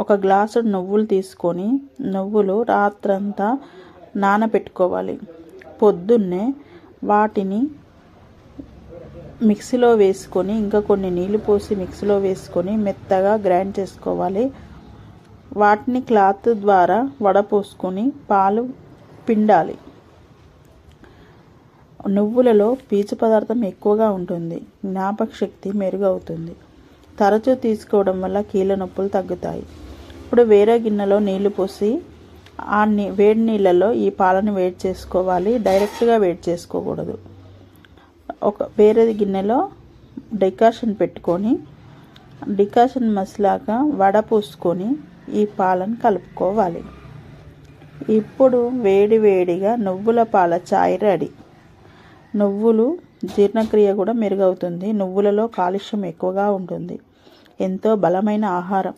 ఒక గ్లాసు నువ్వులు తీసుకొని నువ్వులు రాత్రంతా నానబెట్టుకోవాలి పొద్దున్నే వాటిని మిక్సీలో వేసుకొని ఇంకా కొన్ని నీళ్ళు పోసి మిక్సీలో వేసుకొని మెత్తగా గ్రైండ్ చేసుకోవాలి. వాటిని క్లాత్ ద్వారా వడపోసుకొని పాలు పిండాలి. నువ్వులలో పీచు పదార్థం ఎక్కువగా ఉంటుంది. జ్ఞాపక శక్తి మెరుగవుతుంది. తరచూ తీసుకోవడం వల్ల కీళ్ళ నొప్పులు తగ్గుతాయి. ఇప్పుడు వేరే గిన్నెలో నీళ్ళు పోసి ఆ నీ వేడి నీళ్ళలో ఈ పాలను వేడి చేసుకోవాలి. డైరెక్ట్గా వేడి చేసుకోకూడదు. ఒక వేరే గిన్నెలో డికాషన్ పెట్టుకొని డికాషన్ మసిలాక వడ పోసుకొని ఈ పాలను కలుపుకోవాలి. ఇప్పుడు వేడి వేడిగా నువ్వుల పాల చాయ్ రెడీ. నువ్వులు జీర్ణక్రియ కూడా మెరుగవుతుంది. నువ్వులలో కాలుష్యం ఎక్కువగా ఉంటుంది. ఎంతో బలమైన ఆహారం.